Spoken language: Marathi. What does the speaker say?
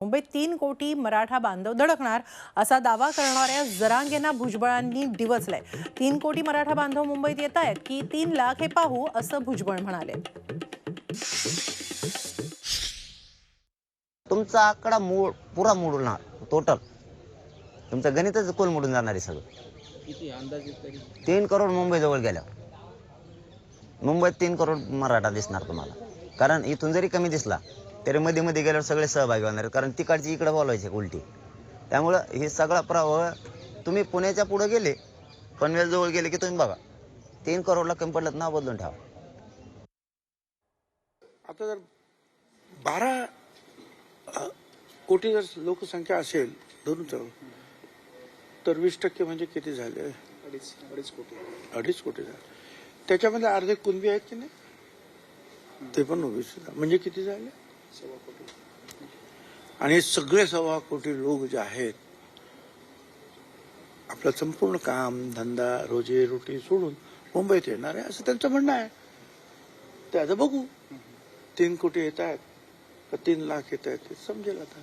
मुंबईत तीन कोटी मराठा बांधव धडकणार असा दावा करणाऱ्या जरांगेंना भुजबळांनी डिवचलंय. तीन कोटी मराठा बांधव मुंबईत येत आहेत की तीन लाख हे पाहू असं भुजबळ म्हणाले. तुमचा आकडा मूळ पुरा मोडणार टोटल तुमचं गणितच कोल मोडून जाणार आहे सगळं. किती अंदाजे तरी? तीन करोड मुंबई जवळ गेल्या. मुंबईत तीन करोड मराठा दिसणार तुम्हाला. कारण इथून जरी कमी दिसला तरी मध्ये मध्ये गेल्यावर सगळे सहभागी होणार आहेत. कारण तिकडची इकडे बोलवायचे उलटी. त्यामुळं हे सगळा प्रवाह तुम्ही पुण्याच्या पुढे गेले पनवेल जवळ गेले की तुम्ही बघा. तीन करोडला कमी पडलं नाव बदलून ठेवा. आता जर बारा कोटी जर लोकसंख्या असेल धरून चालू तर वीस टक्के म्हणजे किती झाले? अडीच अडीच कोटी. अडीच कोटी झाले. त्याच्यामध्ये अर्धे कुणबी आहेत की नाही? ते पण ओबीसी म्हणजे किती झाले? सव्वा कोटी आणि सगळे सव्वा कोटी लोक जे आहेत आपलं संपूर्ण काम धंदा रोजी रोटी सोडून मुंबईत येणार आहे असं त्यांचं म्हणणं आहे. ते आता बघू. तीन कोटी येत आहेत का तीन लाख येत आहेत ते समजेल आता.